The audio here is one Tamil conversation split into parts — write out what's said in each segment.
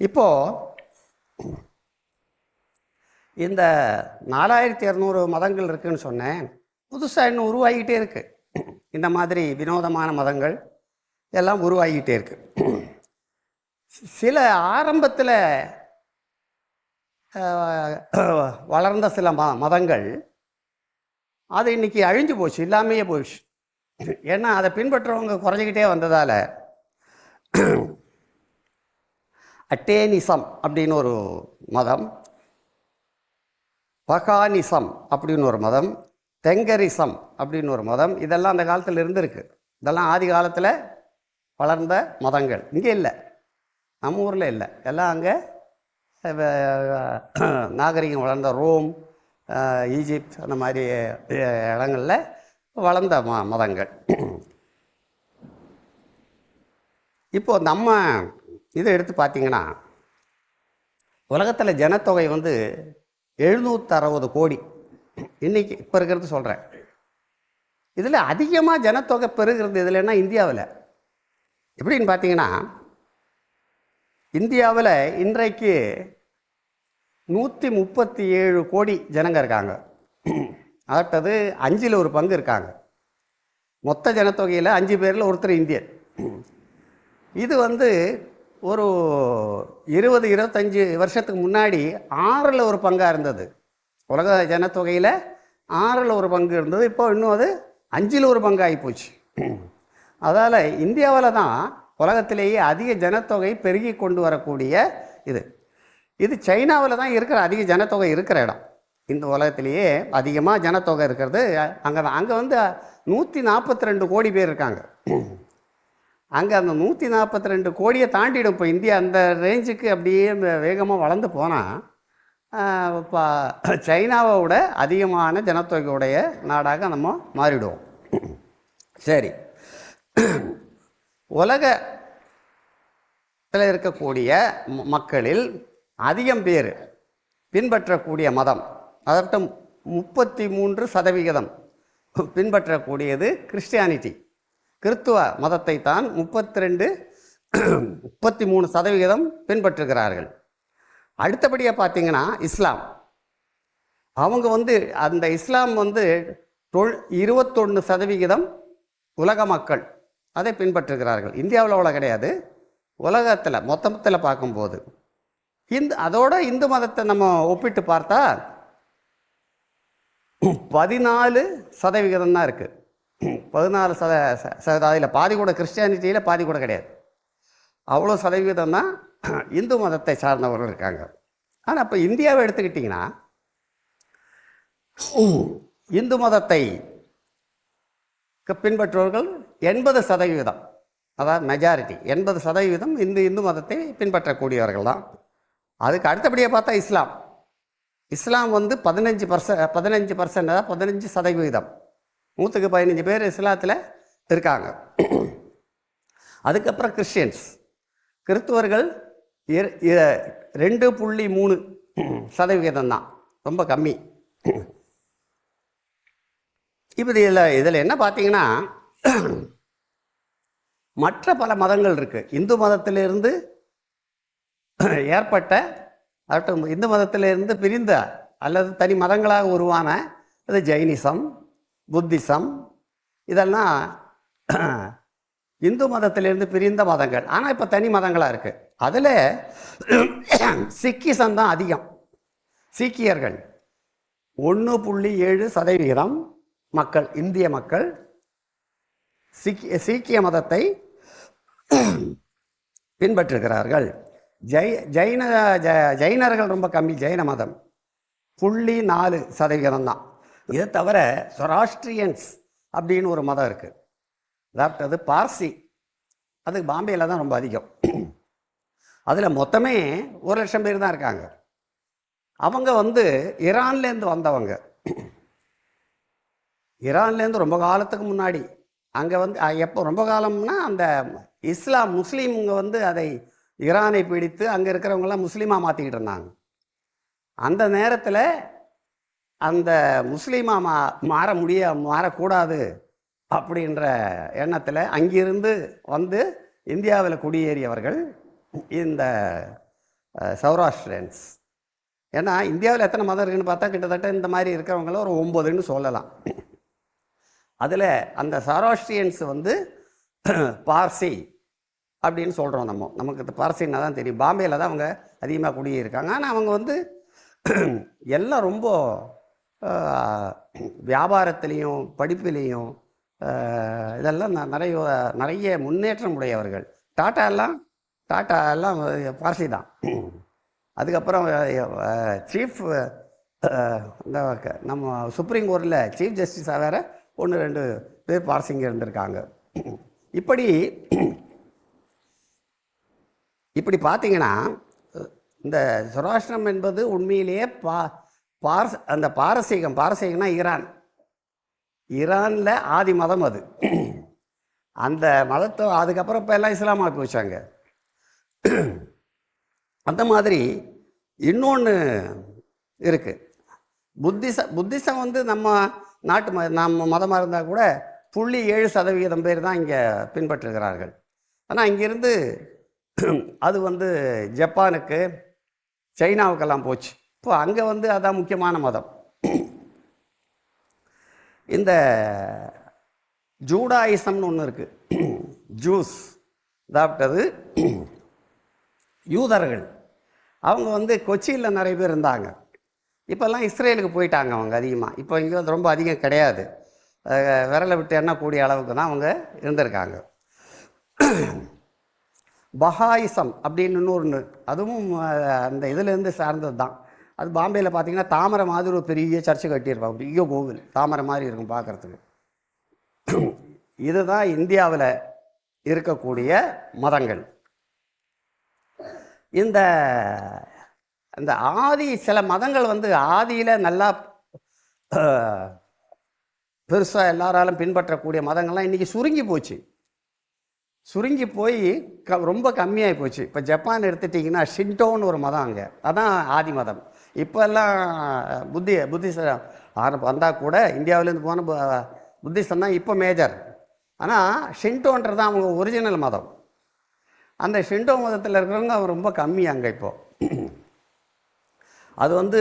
இப்போது இந்த நாலாயிரத்தி இரநூறு மதங்கள் இருக்குதுன்னு சொன்னேன். புதுசாக இன்னும் உருவாகிக்கிட்டே இருக்குது இந்த மாதிரி வினோதமான மதங்கள் எல்லாம் உருவாகிக்கிட்டே இருக்குது சில ஆரம்பத்தில் வளர்ந்த சில ம மதங்கள் அது இன்னைக்கு அழிஞ்சு போச்சு இல்லாமையே போயிடுச்சு. ஏன்னா அதை பின்பற்றுறவங்க குறைஞ்சிக்கிட்டே வந்ததால் அட்டேனிசம் அப்படின்னு ஒரு மதம் பகானிசம் அப்படின்னு ஒரு மதம் தெங்கரிசம் அப்படின்னு ஒரு மதம். இதெல்லாம் அந்த காலத்தில் இருந்திருக்கு. இதெல்லாம் ஆதி காலத்தில் வளர்ந்த மதங்கள். இங்கே இல்லை. நம்ம ஊரில் இல்லை. எல்லாம் அங்கே நாகரிகம் வளர்ந்த ரோம் ஈஜிப்த் அந்த மாதிரி இடங்களில் வளர்ந்த ம மதங்கள். இப்போது நம்ம இதை எடுத்து பார்த்தீங்கன்னா உலகத்தில் ஜனத்தொகை வந்து எழுநூற்றறுபது கோடி. இன்றைக்கி இப்போ இருக்கிறது சொல்கிறேன் இதில் அதிகமாக ஜனத்தொகை பெருகிறது இதுலன்னா இந்தியாவில். எப்படின்னு பார்த்தீங்கன்னா இந்தியாவில் இன்றைக்கு நூற்றி முப்பத்தி ஏழு கோடி ஜனங்க இருக்காங்க. அடுத்தது அஞ்சில் ஒரு பங்கு இருக்காங்க. மொத்த ஜனத்தொகையில் அஞ்சு பேரில் ஒருத்தர் இந்தியர் இது வந்து ஒரு இருபது இருபத்தஞ்சி வருஷத்துக்கு முன்னாடி ஆறில் ஒரு பங்காக இருந்தது. உலக ஜனத்தொகையில் ஆறில் ஒரு பங்கு இருந்தது. இப்போ இன்னும் அது அஞ்சில் ஒரு பங்காகி போச்சு. அதால் இந்தியாவில் தான் உலகத்திலேயே அதிக ஜனத்தொகை பெருகி கொண்டு வரக்கூடிய இது. இது சைனாவில் தான் இருக்கிற அதிக ஜனத்தொகை இருக்கிற இடம். இந்த உலகத்திலேயே அதிகமாக ஜனத்தொகை இருக்கிறது. அங்கே தான். அங்கே வந்து நூற்றி நாற்பத்தி ரெண்டு கோடி பேர் இருக்காங்க. அங்கே அந்த நூற்றி நாற்பத்தி ரெண்டு கோடியை தாண்டிடும். இப்போ இந்தியா அந்த ரேஞ்சுக்கு அப்படியே வேகமாக வளர்ந்து போனால் இப்போ சைனாவை விட அதிகமான ஜனத்தொகையுடைய நாடாக நம்ம மாறிடுவோம். சரி. உலகத்தில் இருக்கக்கூடிய ம- மக்களில் அதிகம் பேர் பின்பற்றக்கூடிய மதம் அதற்கு முப்பத்தி மூன்று சதவிகிதம் பின்பற்றக்கூடியது கிறிஸ்டியானிட்டி. கிறித்துவ மதத்தை தான் முப்பத்தி ரெண்டு முப்பத்தி மூணு சதவிகிதம் பின்பற்றுகிறார்கள். அடுத்தபடியாக பார்த்தீங்கன்னா இஸ்லாம். அவங்க வந்து அந்த இஸ்லாம் வந்து தொல் இருபத்தொன்று சதவிகிதம் உலக மக்கள் அதை பின்பற்றுகிறார்கள். இந்தியாவில் அவ்வளோ கிடையாது. உலகத்தில் மொத்தத்தில் பார்க்கும்போது. இந்து அதோட இந்து மதத்தை நம்ம ஒப்பிட்டு பார்த்தா பதினாலு சதவிகிதம் தான் இருக்குது பதினாலு சத சத அதில் பாதி கூட கிறிஸ்டியானிட்டியில் பாதி கூட கிடையாது. அவ்வளோ சதவிகிதம் தான் இந்து மதத்தை சார்ந்தவர்கள் இருக்காங்க. ஆனால் இப்போ இந்தியாவை எடுத்துக்கிட்டிங்கன்னா இந்து மதத்தை பின்பற்றுவர்கள் எண்பது சதவிகிதம் அதாவது மெஜாரிட்டி எண்பது சதவீதம் இந்து இந்து மதத்தை பின்பற்றக்கூடியவர்கள் தான். அதுக்கு அடுத்தபடியாக பார்த்தா இஸ்லாம். இஸ்லாம் வந்து பதினஞ்சு பர்ச பதினஞ்சு பர்சன்ட் பதினஞ்சு சதவிகிதம் நூற்றுக்கு பதினஞ்சு பேர் இஸ்லாத்தில் இருக்காங்க. அதுக்கப்புறம் கிறிஸ்டியன்ஸ். கிறிஸ்துவர்கள் ரெண்டு புள்ளி மூணு சதவிகிதம் தான். ரொம்ப கம்மி. இப்போ இதில் இதில் என்ன பார்த்தீங்கன்னா மற்ற பல மதங்கள் இருக்குது இந்து மதத்திலிருந்து ஏற்பட்ட அதாவது இந்து மதத்திலிருந்து பிரிந்த அல்லது தனி மதங்களாக உருவான இது ஜெயினிசம் புத்திசம். இதெல்லாம் இந்து மதத்திலிருந்து பிரிந்த மதங்கள். ஆனால் இப்போ தனி மதங்களாக இருக்குது அதில் சிக்கிசம் தான் அதிகம். சீக்கியர்கள் ஒன்று புள்ளி ஏழு சதவிகிதம் மக்கள் இந்திய மக்கள் சீக்கிய சீக்கிய மதத்தை பின்பற்றுகிறார்கள். ஜெய் ஜெயின ஜ- ஜைனர்கள் ரொம்ப கம்மி. ஜெயின மதம் புள்ளி நாலு சதவிகிதம் தான். இதை தவிர சொராஸ்ட்ரியன்ஸ் அப்படின்னு ஒரு மதம் இருக்குது அதாவது அது பார்சி. அது பாம்பேயில் தான் ரொம்ப அதிகம். அதில் மொத்தமே ஒரு லட்சம் பேர் தான் இருக்காங்க. அவங்க வந்து ஈரான்லேருந்து வந்தவங்க. ஈரான்லேருந்து ரொம்ப காலத்துக்கு முன்னாடி. அங்கே வந்து எப்போ ரொம்ப காலம்னா அந்த இஸ்லாம் முஸ்லீம்ங்க வந்து அதை ஈரானை பிடித்து அங்கே இருக்கிறவங்களாம் முஸ்லீமாக மாற்றிக்கிட்டு இருந்தாங்க. அந்த நேரத்தில் அந்த முஸ்லீமாக மா மாற முடிய மாறக்கூடாது அப்படின்ற எண்ணத்தில் அங்கிருந்து வந்து இந்தியாவில் குடியேறியவர்கள் இந்த சௌராஷ்டிரன்ஸ். ஏன்னா இந்தியாவில் எத்தனை மதம் இருக்குன்னு பார்த்தா கிட்டத்தட்ட இந்த மாதிரி இருக்கிறவங்கள ஒரு ஒம்பதுன்னு சொல்லலாம். அதில் அந்த சௌராஷ்டிரியன்ஸ் வந்து பார்சி அப்படின்னு சொல்கிறோம் நம்ம. நமக்கு இந்த பார்சின்னா தான் தெரியும். பாம்பேயில் தான் அவங்க அதிகமாக குடியிருக்காங்க. ஆனால் அவங்க வந்து எல்லாம் ரொம்ப வியாபாரத்திலையும் படிப்பிலையும் இதெல்லாம் ந- நிறைய நிறைய முன்னேற்றம் உடையவர்கள். டாட்டா எல்லாம் டாட்டா எல்லாம் பார்சி தான். அதுக்கப்புறம் சீஃப் இந்த நம்ம சுப்ரீம் கோர்ட்டில் சீஃப் ஜஸ்டிஸாக வேறு ஒன்று ரெண்டு பேர் பார்சிங்க இருந்திருக்காங்க. இப்படி இப்படி பார்த்தீங்கன்னா இந்த சுராஷ்டிரம் என்பது உண்மையிலேயே பா பார்ஸ் அந்த பாரசீகம் பாரசீகம்னா ஈரான். ஈரானில் ஆதி மதம் அது. அந்த மதத்தை அதுக்கப்புறம் இப்போ எல்லாம் இஸ்லாமாக்கி வச்சாங்க அந்த மாதிரி இன்னொன்று இருக்குது புத்திச புத்திசம் வந்து நம்ம நாட்டு ம நம்ம மதமாக இருந்தால் கூட புள்ளி ஏழு சதவிகிதம் பேர் தான் இங்கே பின்பற்றுகிறார்கள் ஆனால் இங்கேருந்து அது வந்து ஜப்பானுக்கு சைனாவுக்கெல்லாம் போச்சு. இப்போ அங்கே வந்து அதான் முக்கியமான மதம். இந்த ஜூடாயிசம்னு ஒன்று இருக்குது ஜூஸ் அதாவது யூதர்கள். அவங்க வந்து கொச்சியில் நிறைய பேர் இருந்தாங்க. இப்போல்லாம் இஸ்ரேலுக்கு போயிட்டாங்க அவங்க அதிகமாக இப்போ இங்கே வந்து ரொம்ப அதிகம் கிடையாது. விரலை விட்டு எண்ணக்கூடிய அளவுக்கு தான் அவங்க இருந்திருக்காங்க. பஹாயிசம் அப்படின்னு இன்னொன்று அதுவும் அந்த இதுலேருந்து சார்ந்தது தான் அது பாம்பேயில் பார்த்தீங்கன்னா தாமரை மாதிரி ஒரு பெரிய சர்ச்சு கட்டியிருப்பாங்க. பெரிய கோவில். தாமரை மாதிரி இருக்கும் பார்க்குறதுக்கு இதுதான் இந்தியாவில் இருக்கக்கூடிய மதங்கள். இந்த இந்த ஆதி சில மதங்கள் வந்து ஆதியில் நல்லா பெருசாக எல்லாராலும் பின்பற்றக்கூடிய மதங்கள்லாம் இன்றைக்கி சுருங்கி போச்சு. சுருங்கி போய் க ரொம்ப கம்மியாகி போச்சு. இப்போ ஜப்பான் எடுத்துட்டிங்கன்னா ஷின்டோன்னு ஒரு மதம் அங்கே. அதான் ஆதி மதம். இப்போல்லாம் புத்தி புத்திசம் ஆரம்ப வந்தால் கூட இந்தியாவிலேருந்து போன பு- புத்திசம் தான் இப்போ மேஜர் ஆனால் ஷின்டோன்றது தான் அவங்க ஒரிஜினல் மதம். அந்த ஷின்டோ மதத்தில் இருக்கிறவங்க அவங்க ரொம்ப கம்மி அங்கே இப்போது அது வந்து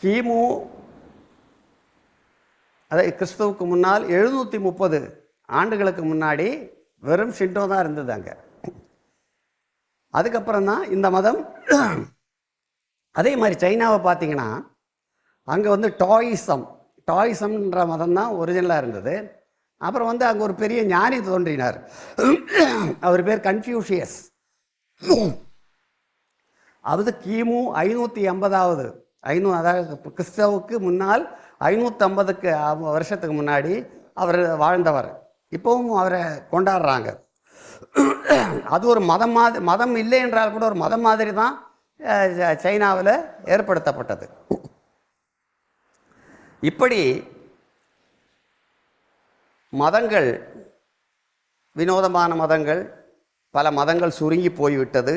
கிமு அதாவது கிறிஸ்துவுக்கு முன்னால் எழுநூற்றி முப்பது ஆண்டுகளுக்கு முன்னாடி வெறும் ஷிண்டோ தான் இருந்தது அங்கே. அதுக்கப்புறம் தான் இந்த மதம். அதே மாதிரி சைனாவை பார்த்தீங்கன்னா அங்கே வந்து டாயிசம். டாயிசம்ன்ற மதம் தான் ஒரிஜினலாக இருந்தது. அப்புறம் வந்து அங்கே ஒரு பெரிய ஞானி தோன்றினார். அவர் பேர் கன்ஃபியூஷியஸ். அது கிமு ஐநூற்றி எண்பதாவது ஐநூ அதாவது கிறிஸ்தவுக்கு முன்னால் ஐநூற்றம்பதுக்கு வருஷத்துக்கு முன்னாடி அவர் வாழ்ந்தவர். இப்போவும் அவரை கொண்டாடுறாங்க. அது ஒரு மதம் மாதிரி மதம் இல்லை என்றால் கூட ஒரு மதம் மாதிரி தான் சைனாவில் ஏற்படுத்தப்பட்டது. இப்படி மதங்கள் வினோதமான மதங்கள் பல மதங்கள் சுருங்கி போய்விட்டது.